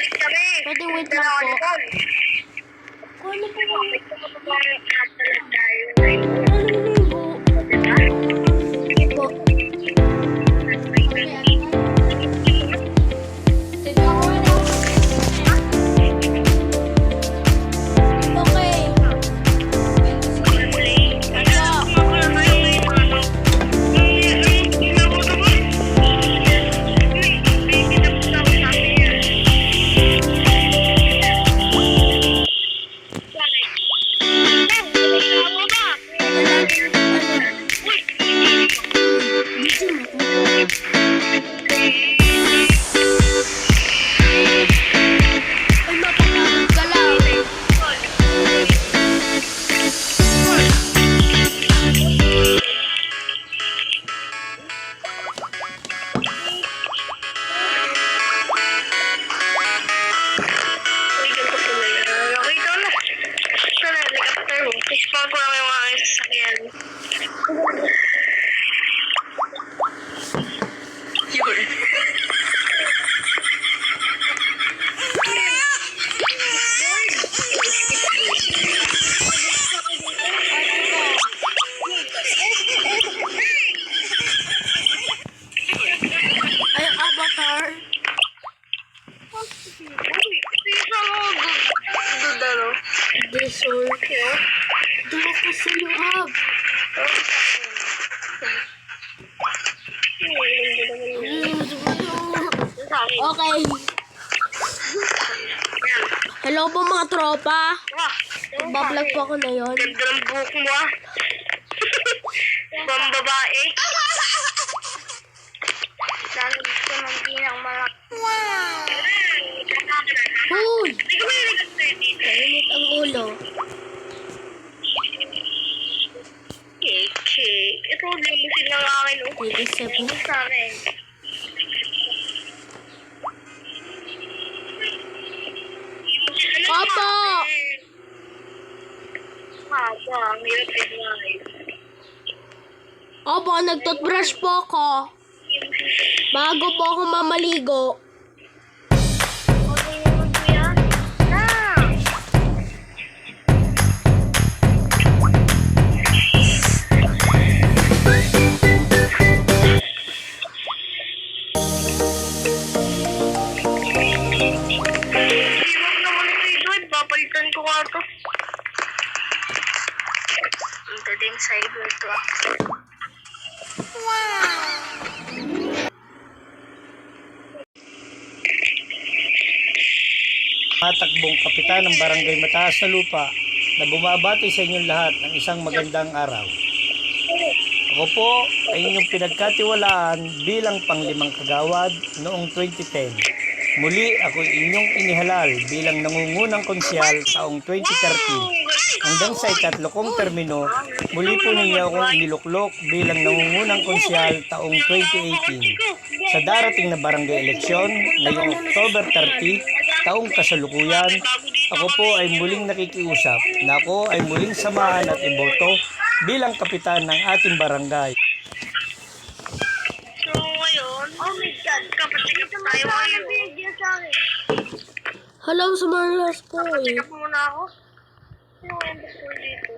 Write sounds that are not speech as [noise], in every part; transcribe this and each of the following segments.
Balik kami. Pwede wait lang po. Kung ano po ba? May tumutulong apple tayo. Ano Diba? Ay, avatar. Isa mo, good, ano? Desol. Dala ko sa loob. Okay. Hello po mga tropa. Bablog po ako na yon. Ganda ng buhok mo ah. [laughs] Pang babae. Lalo gusto ng ginang malak. Wow! Hoy! Hindi ko may register dito. Kainit ang ulo. Cake. Ito, limusin lang akin. oh. Pwede sa po. Sa akin. Opo! Haba, ang hirap i-drive. Opo, nagtoothbrush po ako. Bago po ako mamaligo. Ang daling cyber to ah. Matakbong kapitan ng Barangay Mataas na Lupa na bumabati sa inyong lahat ng isang magandang araw. Ako po ay inyong pinagkatiwalaan bilang panglimang kagawad noong 2010. Muli ako inyong inihalal bilang nangungunang konsyal taong 2013. Hanggang sa itatlo kong termino, muli po ninyo akong iniluklok bilang nangungunang konsyal taong 2018. Sa darating na barangay eleksyon, ngayong October 30, taong kasalukuyan, ako po ay muling nakikiusap na ako ay muling samahan at iboto bilang kapitan ng ating barangay. So ngayon, oh my god, kapatid ka tayo ngayon. Hello sa mga last po Kapatid eh. ka muna ako. Ano ang gusto dito?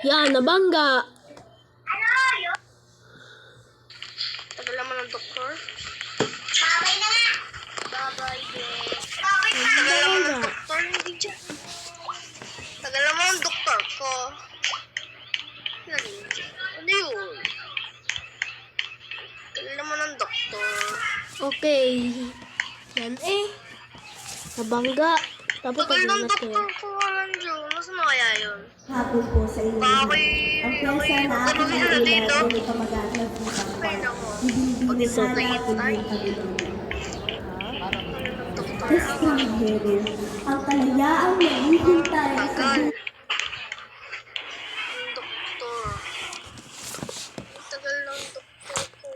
Yan, nabangga. Ano yun? Tagal naman ng doktor. Babay na nga. Babay, babe. Babay na. Tagal naman ng doktor. Hindi dyan. Tagal naman ng doktor ko. Ano yun? Tagal naman ng doktor. Okay. Yan eh. Nabangga. Dapat Tagal ng doktor ko. Yun? Hapon po sa inyo. Ating Tanungin na mga dito. ay nako. Ibinibigyan Isa. na. Doktor. Diyos ng heaven, ang kalayaang naghihintay sa Doktor. Tagal ng doktor ko.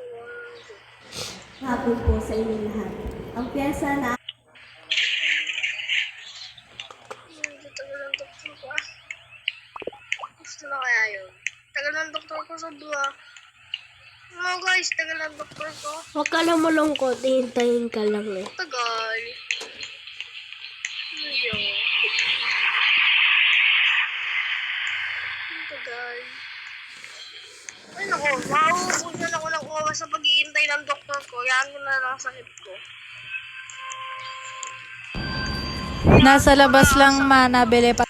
hapon po sa inyo lahat. Ang pwersa na dua. Mga guys, tagal ng doktor ko. Huwag ka lang malungkot. Hintayin ka lang eh. Tagal. Video. Ang tagal. Ay naku, mauubusan ako ng oras sa paghihintay ng doktor ko. Yan ko na lang ang sakit ko. Nasa labas lang ma, nabili pa.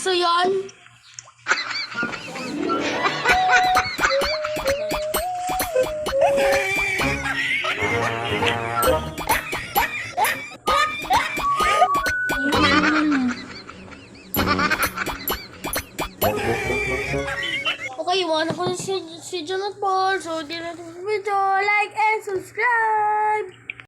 Baso yon. Okay, iwanan ko na si, si Jonathan Paul. So, di natin video. Like and subscribe!